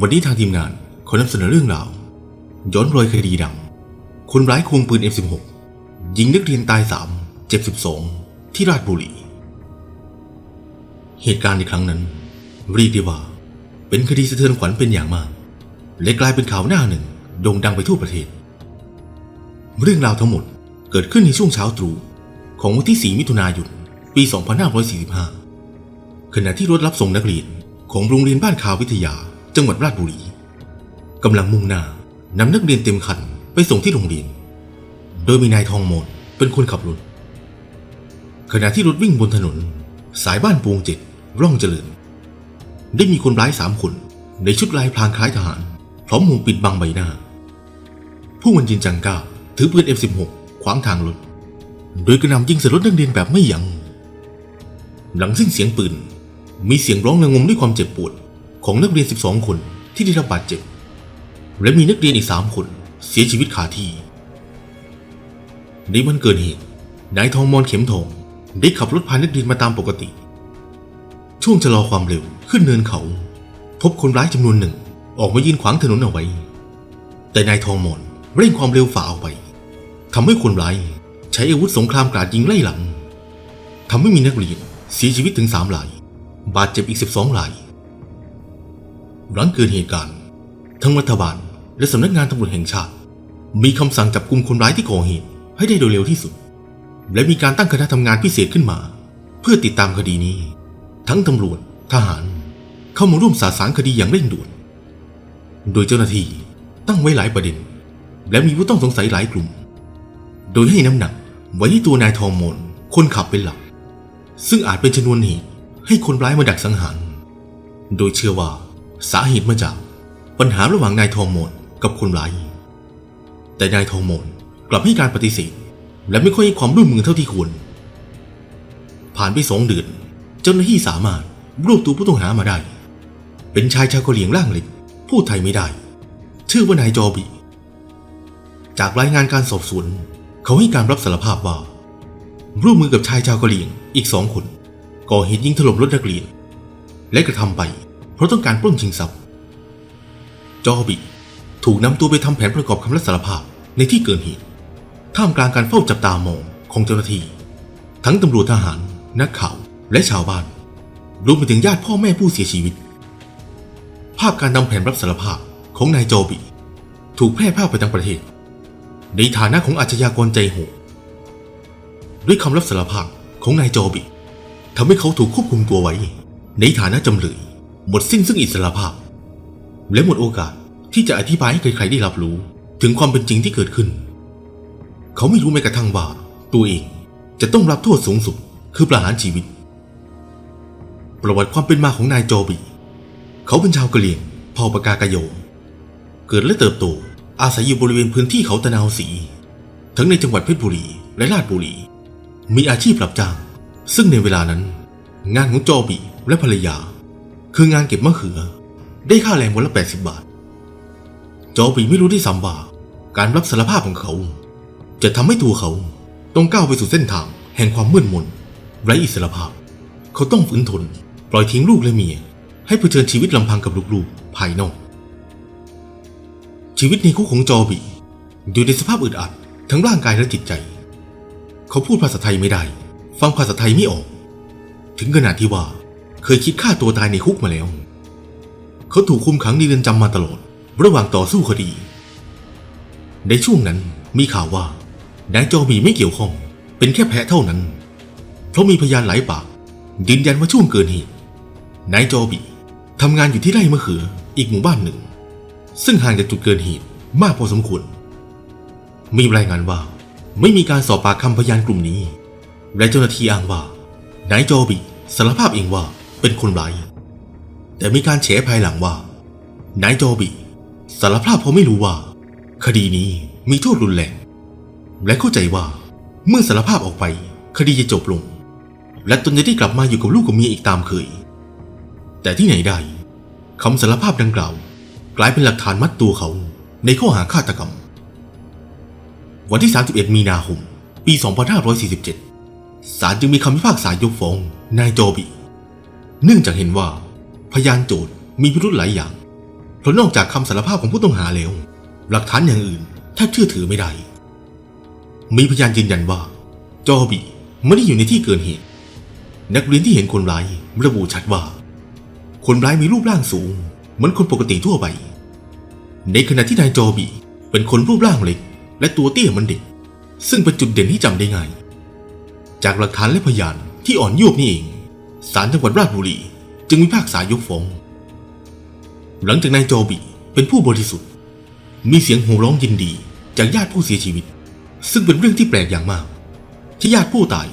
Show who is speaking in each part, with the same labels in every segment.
Speaker 1: วันนี้ทางทีมงานขอนำเสนอเรื่องราว ย้อนรอยคดีดัง คนร้ายควงปืน F16 ยิงนักเรียนตาย3เจ็บ12ที่ราชบุรี เหตุการณ์ในครั้งนั้นเรียกได้ว่า เป็นคดีสะเทือนขวัญเป็นอย่างมาก และกลายเป็นข่าวหน้าหนึ่งโด่งดังไปทั่วประเทศ เรื่องราวทั้งหมดเกิดขึ้นในช่วงเช้าตรู่ของวันที่ 4 มิถุนายน ปี 2545 ขณะที่รถรับส่งนักเรียนของโรงเรียนบ้านคาวิทยา จังหวัดราชบุรีกำลังมุ่งหน้านำนักเรียนเต็มคันไปส่งที่โรงเรียน โดยมีนายทองมนเป็นคนขับรถ ขณะที่รถวิ่งบนถนน สายบ้านปวงเจ็ดร่องเจริญ ได้มีคนร้ายสามคนในชุดลายพรางคล้ายทหาร พร้อมหมวกปิดบังใบหน้า ผู้มันยินจังก้าถือปืน F16 ขวางทางรถ โดยกระนำยิงใส่รถนักเรียนแบบไม่ยัง้งหลังสิ้นเสียงปืน มีเสียงร้องระงมด้วยความเจ็บปวด ของนักเรียน 12 คนที่ได้รับบาดเจ็บ และมีนักเรียนอีก 3 คนเสียชีวิตคาที่ ในวันเกิดเหตุ นายทองมอนเข็มทองได้ขับรถพานักเรียนมาตามปกติ ช่วงชะลอความเร็วขึ้นเนินเขา พบคนร้ายจำนวนหนึ่งออกมายืนขวางถนนเอาไว้ แต่นายทองมอนเร่งความเร็วฝ่าออกไปทำให้คนร้ายใช้อาวุธสงครามกราดยิงไล่หลังทำให้มีนักเรียนเสียชีวิตถึงสามราย บาดเจ็บอีก12ราย หลังเกิดเหตุการณ์ ทั้งรัฐบาลและสำนักงานตำรวจแห่งชาติ มีคำสั่งจับกลุ่มคนร้ายที่ก่อเหตุให้ได้โดยเร็วที่สุด และมีการตั้งคณะทำงานพิเศษขึ้นมา เพื่อติดตามคดีนี้ ทั้งตำรวจทหาร เข้ามาร่วมสาสางคดีอย่างเร่งด่วน โดยเจ้าหน้าที่ตั้งไว้หลายประเด็น และมีผู้ต้องสงสัยหลายกลุ่ม โดยให้น้ำหนักไว้ที่ตัวนายทองมนคนขับเป็นหลัก ซึ่งอาจเป็นชนวนเหตุให้คนร้ายมาดักสังหาร โดยเชื่อว่า สาเหตุมาจากปัญหาระหว่างนายทองมนกับคนร้าย แต่นายทองมนกลับให้การปฏิเสธและไม่ค่อยให้ความร่วมมือเท่าที่ควร ผ่านไปสองเดือนเจ้าหน้าที่สามารถรวบตัวผู้ต้องหามาได้ เป็นชายชาวเกะเหรี่ยงร่างเล็กพูดไทยไม่ได้ ชื่อว่านายจอบีจากรายงานการสอบสวน เขาให้การรับสารภาพว่าร่วมมือกับชายชาวเกะเหรี่ยงอีกสองคนก่อเหตุยิงถล่มรถนักเรียนและกระทำไป เพราะต้องการปล้นชิงทรัพย์ จอบีถูกนำตัวไปทำแผนประกอบคำรับสารภาพในที่เกิดเหตุ ท่ามกลางการเฝ้าจับตามองของเจ้าหน้าที่ ทั้งตำรวจทหาร นักข่าว และชาวบ้าน รวมไปถึงญาติพ่อแม่ผู้เสียชีวิต ภาพการทำแผนรับสารภาพของนายโจบีถูกแพร่ภาพไปทั้งประเทศ ในฐานะของอาชญากรใจโหดด้วยคำรับสารภาพของนายโจบีทำให้เขาถูกควบคุมตัวไว้ ในฐานะจำเลย หมดสิ้นซึ่งอิสรภาพ และหมดโอกาสที่จะอธิบายให้ใครๆได้รับรู้ ถึงความเป็นจริงที่เกิดขึ้น เขาไม่รู้แม้กระทั่งว่าตัวเองจะต้องรับโทษสูงสุดคือประหารชีวิต ประวัติความเป็นมาของนายโจบี เขาเป็นชาวกะเหรี่ยงเผ่าปากากะโย เกิดและเติบโตอาศัยอยู่บริเวณพื้นที่เขาตะนาวสี ทั้งในจังหวัดเพชรบุรีและราชบุรี มีอาชีพรับจ้าง ซึ่งในเวลานั้น งานของจอบีและภรรยา คืองานเก็บมะเขือ ได้ค่าแรงวันละ 80 บาท จอบีไม่รู้ที่ซ้ำว่า การรับสารภาพของเขา จะทำให้ตัวเขาต้องก้าวไปสู่เส้นทางแห่งความมืดมนไร้อิสรภาพ เขาต้องฝืนทน ปล่อยทิ้งลูกและเมีย ให้เผชิญชีวิตลำพังกับลูกๆ ภายนอก ชีวิตในคุกของจอบีอยู่ในสภาพอึดอัดทั้งร่างกายและจิตใจ เขาพูดภาษาไทยไม่ได้ ฟังภาษาไทยไม่ออก ถึงขนาดที่ว่า เคยคิดฆ่าตัวตายในคุกมาแล้ว เขาถูกคุมขังในเรือนจำมาตลอด ระหว่างต่อสู้คดี ในช่วงนั้นมีข่าวว่านายจอบีไม่เกี่ยวข้อง เป็นแค่แพะเท่านั้น เพราะมีพยานหลายปากยืนยันว่าช่วงเกิดเหตุนายจอบีทำงานอยู่ที่ไร่มะเขืออีกหมู่บ้านหนึ่ง ซึ่งห่างจากจุดเกิดเหตุมากพอสมควร มีรายงานว่าไม่มีการสอบปากคำพยานกลุ่มนี้ และเจ้าหน้าที่อ้างว่านายจอบีสารภาพเองว่า เป็นคนร้าย แต่มีการแฉภายหลังว่านายจอบีสารภาพเพราะไม่รู้ว่า คดีนี้มีโทษรุนแรงและเข้าใจว่าเมื่อสารภาพออกไป คดีจะจบลง และตนจะได้กลับมาอยู่กับลูกกับเมียอีกตามเคย แต่ที่ไหนได้คำสารภาพดังกล่าว กลายเป็นหลักฐานมัดตัวเขาในข้อหาฆาตกรรม วันที่ 31 มีนาคม ปี 2547 ศาลจึงมีคำพิพากษายกฟ้องนายโจบี เนื่องจากเห็นว่า พยานโจทย์มีพิรุธหลายอย่างพราะนอกจากคำสารภาพของผู้ต้องหาแล้ว หลักฐานอย่างอื่นแทบเชื่อถือไม่ได้ มีพยานยืนยันว่า จอบีไม่ได้อยู่ในที่เกิดเหตุ นักเรียนที่เห็นคนร้ายระบุชัดว่า คนร้ายมีรูปร่างสูง เหมือนคนปกติทั่วไป ในขณะที่นายจอบีเป็นคนรูปร่างเล็ก และตัวเตี้ยเหมันเด็ก ซึ่งเป็นจุดเด่นที่จำได้ง่าย จากหลักฐานและพยานที่อ่อนโยบนี่เอง ศาลจังหวัดราชบุรี จึงมีภาคษายกฟ้อง หลังจากนายจอบีเป็นผู้บริสุทธิ์ มีเสียงโห่ร้องยินดีจากญาติผู้เสียชีวิต ซึ่งเป็นเรื่องที่แปลกอย่างมาก ที่ญาติผู้ตาย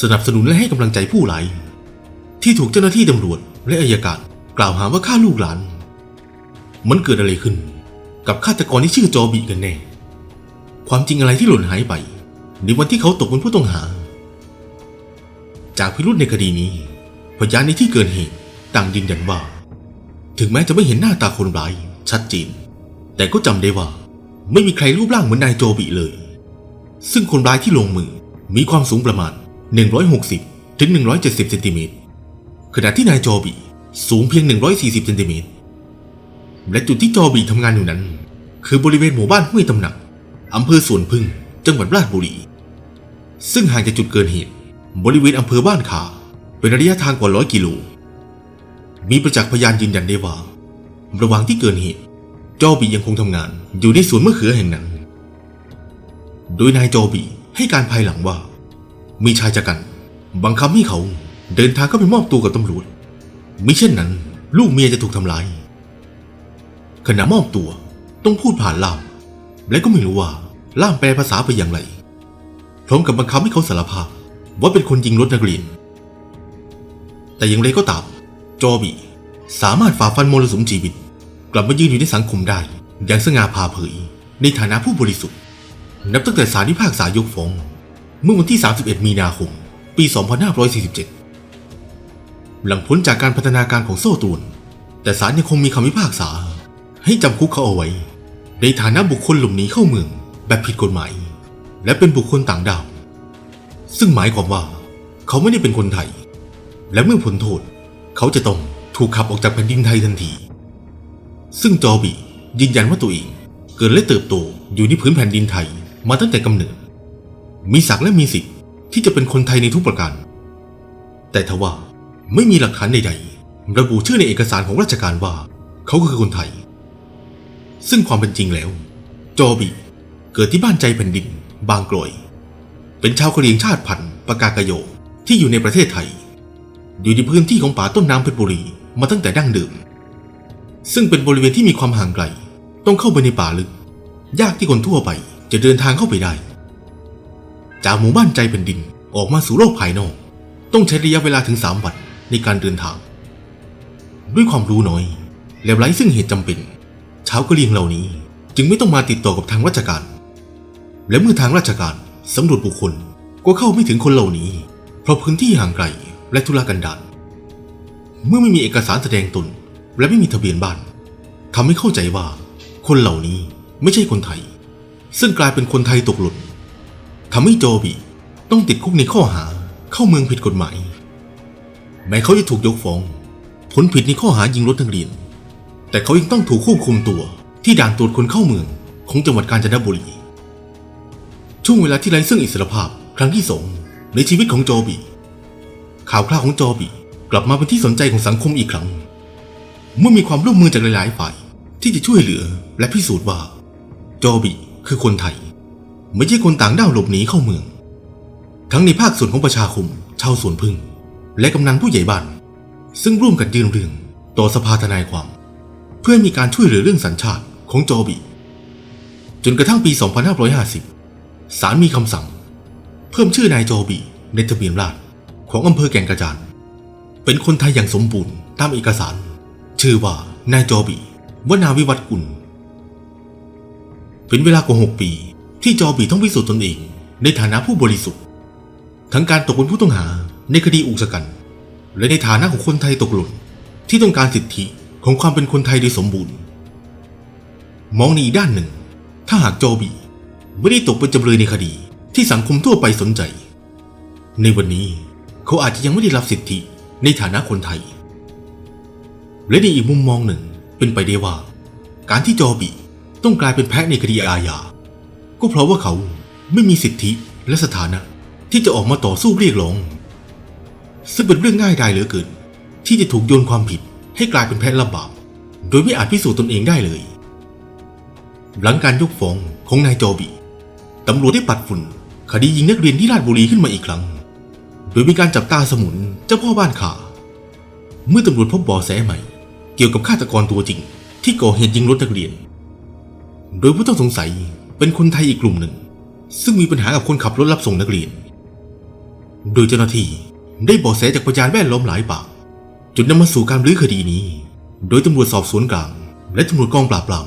Speaker 1: สนับสนุนและให้กำลังใจผู้ร้ายที่ถูกเจ้าหน้าที่ตำรวจและอายการกล่าวหาว่าฆ่าลูกหลาน มันเกิดอะไรขึ้น กับฆาตกรที่ชื่อจอบีกันแน่ ความจริงอะไรที่หล่นหายไป ในวันที่เขาตกเป็นผู้ต้องหา จากพิรุธในคดีนี้ พยานในที่เกิดเหตุต่างยืนยันว่า ถึงแม้จะไม่เห็นหน้าตาคนร้ายชัดเจน แต่ก็จำได้ว่า ไม่มีใครรูปร่างเหมือนนายโจบีเลย ซึ่งคนร้ายที่ลงมือมีความสูงประมาณ 160ถึง170เซนติเมตรขณะที่นายจอบีสูงเพียง 140เซนติเมตรและจุดที่จอบีทำงานอยู่นั้น คือบริเวณหมู่บ้านห้วยตำหนักอำเภอสวนพึ่งจังหวัดราชบุรี ซึ่งห่างจากจุดเกิดเหตุบริเวณอำเภอบ้านขา เป็นระยะทางกว่าร้อยกิโล มีประจักษ์พยานยืนยันได้ว่า ระหว่างที่เกิดเหตุ จอบียังคงทำงานอยู่ในสวนมะเขือแห่งนั้น โดยนายจอบีให้การภายหลังว่า มีชายจักัน บังคับให้เขาเดินทางเข้าไปมอบตัวกับตำรวจมิเช่นนั้น ลูกเมียจะถูกทำร้าย ขณะมอบตัวต้องพูดผ่านล่าม และก็ไม่รู้ว่าล่ามแปลภาษาไปอย่างไร พร้อมกับบังคับให้เขาสารภาพว่าเป็นคนยิงรถนักเรียน แต่อย่างไรก็ตามจอบีสามารถฝ่าฟันมรสุมชีวิต กลับมายืนอยู่ในสังคมได้ อย่างสง่าผ่าเผย ในฐานะผู้บริสุทธิ์ นับตั้งแต่ศาลพิพากษายกฟ้อง เมื่อวันที่ 31 มีนาคม ปี 2547 หลังพ้นจากการพัฒนาการของโซ่ตรวนแต่ศาลยังคงมีคำพิพากษา ให้จำคุกเขาเอาไว้ ในฐานะบุคคลหลบหนีเข้าเมือง แบบผิดกฎหมาย และเป็นบุคคลต่างดาว ซึ่งหมายความว่า เขาไม่ได้เป็นคนไทย และเมื่อพ้นโทษ เขาจะต้องถูกขับออกจากแผ่นดินไทยทันที ซึ่งจอบียืนยันว่าตัวเองเกิดและเติบโตอยู่ที่พื้นแผ่นดินไทยมาตั้งแต่กำเนิด มีศักดิ์และมีสิทธิ์ที่จะเป็นคนไทยในทุกประการ แต่ทว่าไม่มีหลักฐานใดๆระบุชื่อในเอกสารของราชการว่า เขาคือคนไทย ซึ่งความเป็นจริงแล้ว จอบีเกิดที่บ้านใจแผ่นดิน บางกลอย เป็นชาวกะเหรี่ยงชาติพันธุ์ปากากะโยที่อยู่ในประเทศไทย อยู่ในพื้นที่ของป่าต้นน้ำเพชรบุรีมาตั้งแต่ดั้งเดิม ซึ่งเป็นบริเวณที่มีความห่างไกล ต้องเข้าไปในป่าลึก ยากที่คนทั่วไปจะเดินทางเข้าไปได้ จากหมู่บ้านใจแผ่นดินออกมาสู่โลกภายนอก ต้องใช้ระยะเวลาถึง3วันในการเดินทาง ด้วยความรู้น้อย และไร้ซึ่งเหตุจำเป็น ชาวกะเหรี่ยงเหล่านี้จึงไม่ต้องมาติดต่อกับทางราชการ และเมื่อทางราชการสำรวจบุคคลก็เข้าไม่ถึงคนเหล่านี้ เพราะพื้นที่ห่างไกล และทุรกันดารเมื่อไม่มีเอกสารแสดงตน และไม่มีทะเบียนบ้านทำให้เข้าใจว่า คนเหล่านี้ไม่ใช่คนไทย ซึ่งกลายเป็นคนไทยตกหล่นทำให้โจบีต้องติดคุกในข้อหาเข้าเมืองผิดกฎหมาย แม้เขาจะถูกยกฟ้อง ผลผิดในข้อหายิงรถนักเรียน แต่เขายังต้องถูกควบคุมตัวที่ด่านตรวจคนเข้าเมืองของจังหวัดกาญจนบุรี ช่วงเวลาที่ไร้ซึ่งอิสรภาพครั้งที่สองในชีวิตของโจบี ข่าวคราวของจอบีกลับมาเป็นที่สนใจของสังคมอีกครั้ง เมื่อมีความร่วมมือจากหลาย ๆ ฝ่ายที่จะช่วยเหลือและพิสูจน์ว่า จอบีคือคนไทย ไม่ใช่คนต่างด้าวหลบหนีเข้าเมือง ทั้งในภาคส่วนของประชาคมชาวสวนพึ่ง และกำนันผู้ใหญ่บ้าน ซึ่งร่วมกันยื่นเรื่องต่อสภาทนายความ เพื่อมีการช่วยเหลือเรื่องสัญชาติของจอบีจนกระทั่งปี 2550 ศาลมีคำสั่ง เพิ่มชื่อนายจอบีในทะเบียนราษฎร ของอำเภอแก่งกระจานเป็นคนไทยอย่างสมบูรณ์ตามเอกสาร ชื่อว่านายจอบีวนาวิวัฒน์กุล เป็นเวลากว่า6ปี ที่จอบีต้องพิสูจน์ตนเอง ในฐานะผู้บริสุทธิ์ ทั้งการตกเป็นผู้ต้องหาในคดีอุกชะกัน และในฐานะของคนไทยตกหล่นที่ต้องการสิทธิของความเป็นคนไทยโดยสมบูรณ์ มองในอีกด้านหนึ่ง ถ้าหากจอบีไม่ได้ตกเป็นจำเลยในคดีที่สังคมทั่วไปสนใจ ในวันนี้ เขาอาจจะยังไม่ได้รับสิทธิในฐานะคนไทย และในอีกมุมมองหนึ่งเป็นไปได้ว่า การที่จอบีต้องกลายเป็นแพะในคดีอาญาก็เพราะว่าเขาไม่มีสิทธิและสถานะที่จะออกมาต่อสู้เรียกร้อง ซึ่งเป็นเรื่องง่ายดายเหลือเกิน ที่จะถูกโยนความผิดให้กลายเป็นแพะรับาปโดยไม่อาจพิสูจน์ตนเองได้เลย หลังการยกฟ้องของนายจอบีตำรวจได้ปัดฝุ่นคดียิงนักเรียนที่ราชบุรีขึ้นมาอีกครั้ง โดยมีการจับตาสมุนเจ้าพ่อบ้านขาเมื่อตำรวจพบเบาะแสใหม่ เกี่ยวกับฆาตกรตัวจริง ที่ก่อเหตุยิงรถนักเรียน โดยผู้ต้องสงสัยเป็นคนไทยอีกกลุ่มหนึ่ง ซึ่งมีปัญหากับคนขับรถรับส่งนักเรียน โดยเจ้าหน้าที่ได้เบาะแสจากพยานแวดล้อมหลายปากจนนำมาสู่การรื้อคดีนี้ โดยตำรวจสอบสวนกลาง และตำรวจกองปราบปราม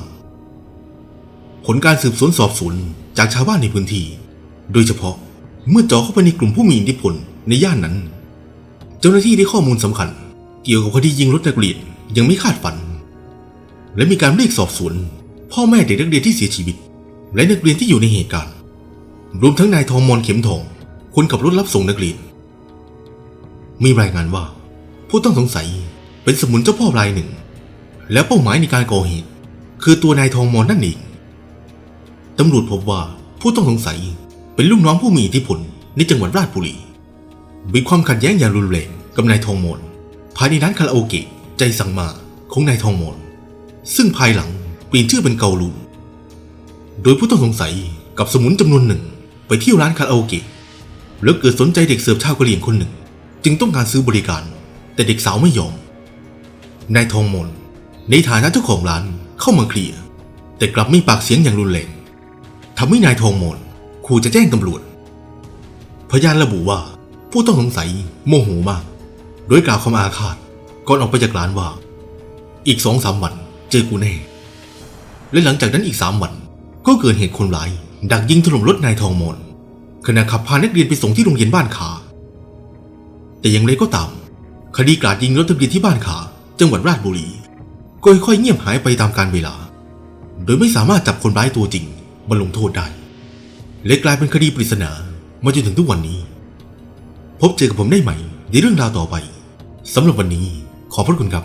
Speaker 1: ผลการสืบสวนสอบสวนจากชาวบ้านในพื้นที่ โดยเฉพาะเมื่อเจาะเข้าไปในกลุ่มผู้มีอิทธิพล ในย่านนั้น เจ้าหน้าที่ได้ข้อมูลสำคัญ เกี่ยวกับคดียิงรถนักเรียนยังไม่คาดฝัน และมีการเรียกสอบสวน พ่อแม่เด็กนักเรียนที่เสียชีวิต และนักเรียนที่อยู่ในเหตุการณ์ รวมทั้งนายทองมอนเข็มทอง คนขับรถรับส่งนักเรียน มีรายงานว่า ผู้ต้องสงสัยเป็นสมุนเจ้าพ่อรายหนึ่ง และเป้าหมายในการก่อเหตุ คือตัวนายทองมอนนั่นเองตำรวจพบว่าผู้ต้องสงสัยเป็นลูกน้องผู้มีอิทธิพลในจังหวัดราชบุรี มีความขัดแย้งอย่างรุนแรงกับนายทองมนภายในร้านคาราโอเกะใจสั่งมาของนายทองมนซึ่งภายหลังเปลี่ยนชื่อเป็นเกาลูนโดยผู้ต้องสงสัยกับสมุนจำนวนหนึ่งไปเที่ยวร้านคาราโอเกะแล้วเกิดสนใจเด็กเสิร์ฟชาวกะเหรี่ยงคนหนึ่ง จึงต้องการซื้อบริการ แต่เด็กสาวไม่ยอมนายทองมนในฐานะเจ้าของร้านเข้ามาเคลียร์แต่กลับมีปากเสียงอย่างรุนแรงทำให้นายทองมนขู่จะแจ้งตำรวจ พยานระบุว่า ผู้ต้องสงสัยโมโหมาก โดยกล่าวคำอาฆาตก่อนออกไปจากร้านว่า อีกสองสามวันเจอกูแน่ และหลังจากนั้นอีกสามวัน ก็เกิดเหตุคนร้าย ดักยิงถล่มรถนายทองมนขณะขับพานักเรียนไปส่งที่โรงเรียนบ้านขา แต่อย่างไรก็ตาม คดีกราดยิงรถนักเรียนที่บ้านขา จังหวัดราชบุรีก็ค่อยๆเงียบหายไปตามกาลเวลา โดยไม่สามารถจับคนร้ายตัวจริงมาลงโทษได้ และกลายเป็นคดีปริศนามาจนถึงทุกวันนี้ พบเจอกับผมได้ใหม่ในเรื่องราวต่อไปสำหรับวันนี้ขอพระคุณครับ